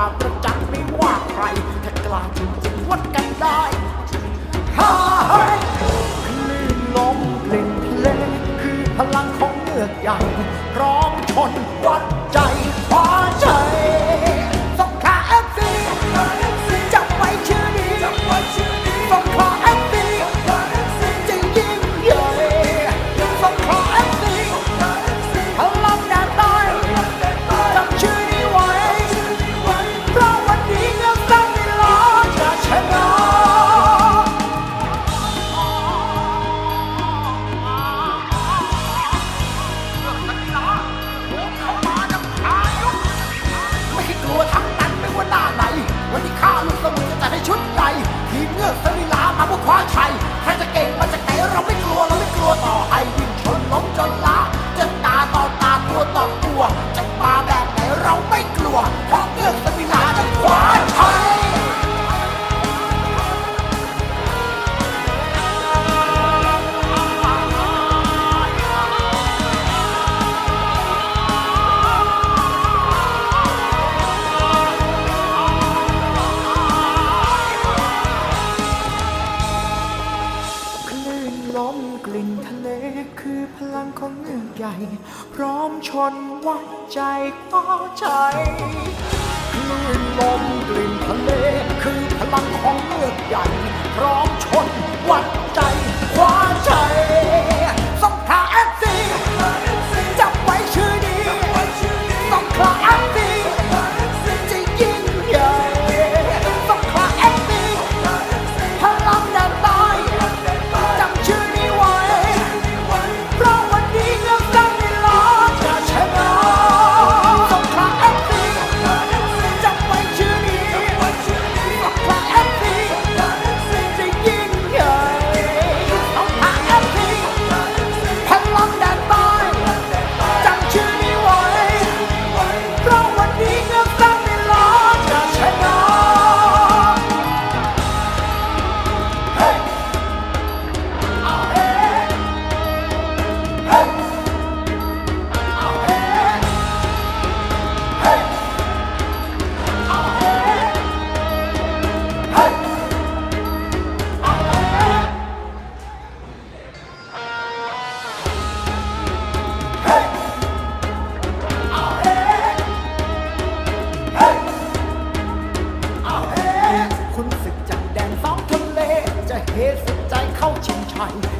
ความประจักษ์ไม่ว่าใคร ถ้ากล้าจริงจะวัดกันได้ฮ่าเฮ้ยคลื่นลมเปล่งเพลงคือพลังของเมือกใหญ่พร้อมชนวัดใจ ลมกลิ่นทะเลคือพลังของเมืองใหญ่ พร้อมชนวัดใจก็ใจคลื่นลมกลิ่นทะเล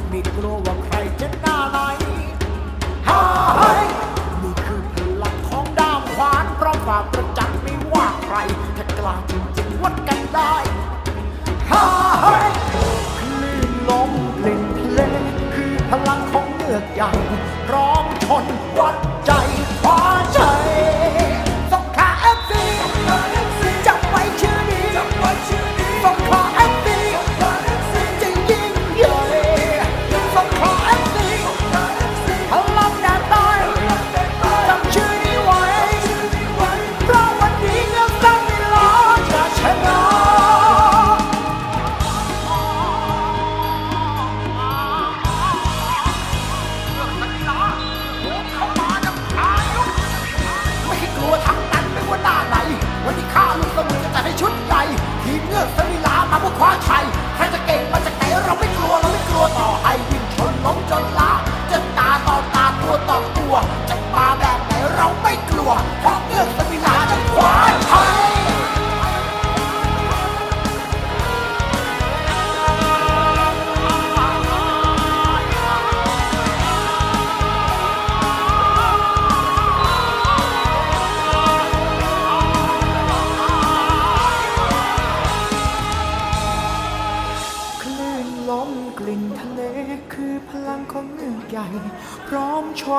ไม่กลัวว่าใครจะหน้าไหนฮ่าเฮ้ยนี่คือพลังของด้ามขวานเพราะฝ่าประจักษ์ไม่ว่าใครถ้ากล้าจริงๆวัดกันได้ฮ่าเฮ้ยคลื่นลมเล่นเพลงคือพลังของเลือกใหญ่พร้องชน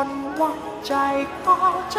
นวัดใจก็ใจ